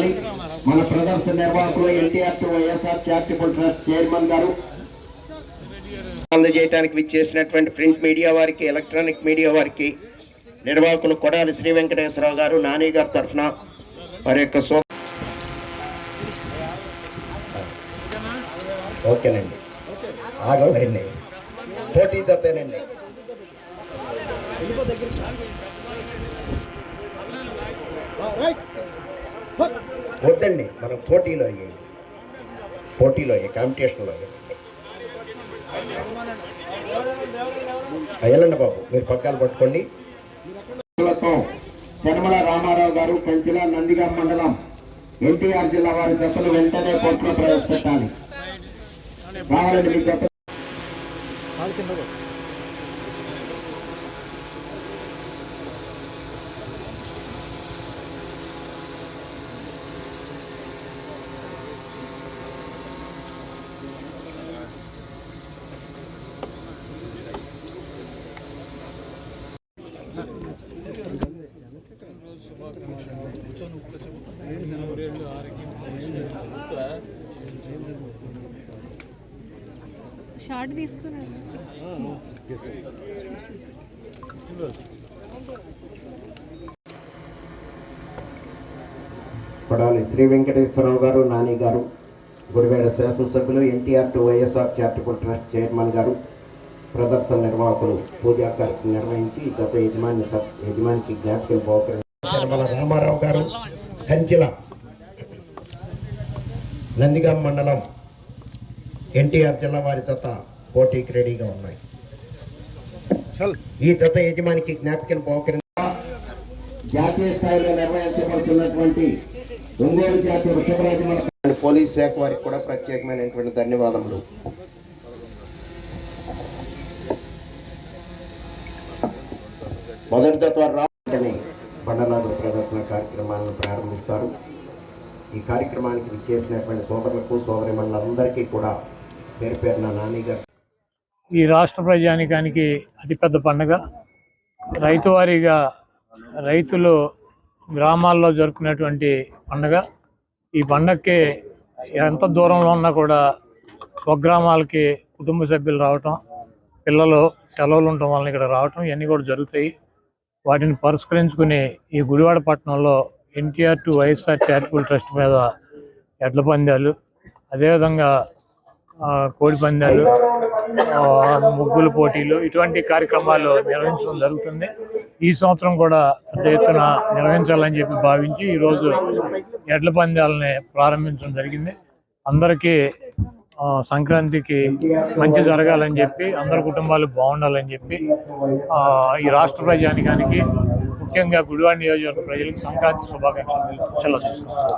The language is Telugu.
పడాలి మన ప్రదర్శన నిర్వాహకులు NTR to YSR charitable trust chairman గారు. అందజేయడానికి విచ్చేసినటువంటి ప్రింట్ మీడియా వారికి ఎలక్ట్రానిక్ మీడియా వారికి నిర్వాహకులు కొడాలి శ్రీ వెంకటేశ్వరరావు గారు నాని గారి తరఫున వారి యొక్క సో ఓకేనండి. ఆగండి పోటీ జతేనండి. వద్దండి మనం పోటీలో అయ్యాయి పోటీలో అయ్యాయి కాంపిటీషన్లో అయ్యాయి వెళ్ళండి బాబు మీరు పక్కాలు పట్టుకోండి. శనమల రామారావు గారు కంచిల నందిగాం మండలం ఎన్టీఆర్ జిల్లా వారి జతలు వెంటనే కోర్టులో ప్రవేశపెట్టాలి. రావాలండి మీ జత. షార్ట్ తీసుకున్నాను కొడాలి శ్రీ వెంకటేశ్వరరావు గారు నాని గారు గుడివేడ శాసనసభ్యులు NTR to YSR charitable trust chairman గారు ప్రదర్శన నిర్వాహకులు పూజా కార్యక్రమం నిర్వహించి గత యజమాని యజమానికి జ్ఞాపికలు శర్మల రామారావు గారు కంచిల నందిగాం మండలం ఎన్టీఆర్ జిల్లా వారి జత పోటీకి రెడీగా ఉన్నాయి. ఈ జత యజమానికి జ్ఞాపికలు బహుకరించారు జాతీయ స్థాయిలో నిర్వహించవలసినటువంటి ఒంగోలు జాతీయ వృషభరాజు పోలీస్ శాఖ వారికి కూడా ప్రత్యేకమైనటువంటి ధన్యవాదములు. మొదటి తత్వాలు రాని బండలాదు ప్రదర్శన కార్యక్రమాలను ప్రారంభిస్తారు. ఈ కార్యక్రమానికి విచ్చేసినటువంటి సోదరులకు సోదరిమణులందరికీ కూడా పేరు పేరున నానిగారు ఈ రాష్ట్ర ప్రజానికానికి అతిపెద్ద పండుగ. రైతువారీగా రైతులు గ్రామాల్లో జరుపుకునేటువంటి పండుగ. ఈ పండగకి ఎంత దూరంలో ఉన్నా కూడా స్వగ్రామాలకి కుటుంబ సభ్యులు రావటం పిల్లలు సెలవులు ఉండటం వలన ఇక్కడ రావటం ఇవన్నీ కూడా జరుగుతాయి. వాటిని పరిష్కరించుకుని ఈ గుడివాడ పట్టణంలో NTR to YSR charitable trust మీద ఎడ్ల పందాలు అదేవిధంగా కోడి పందాలు ముగ్గుల పోటీలు ఇటువంటి కార్యక్రమాలు నిర్వహించడం జరుగుతుంది. ఈ సంవత్సరం కూడా పెద్ద ఎత్తున నిర్వహించాలని చెప్పి భావించి ఈరోజు ఎడ్ల పందాలని ప్రారంభించడం జరిగింది. అందరికీ సంక్రాంతికి మంచి జరగాలని చెప్పి అందరి కుటుంబాలు బాగుండాలని చెప్పి ఈ రాష్ట్ర ప్రజానికానికి ముఖ్యంగా గుడివాడ నియోజకవర్గ ప్రజలకు సంక్రాంతి శుభాకాంక్షలు తెలుపుతూ సెలవు తీసుకుంటారు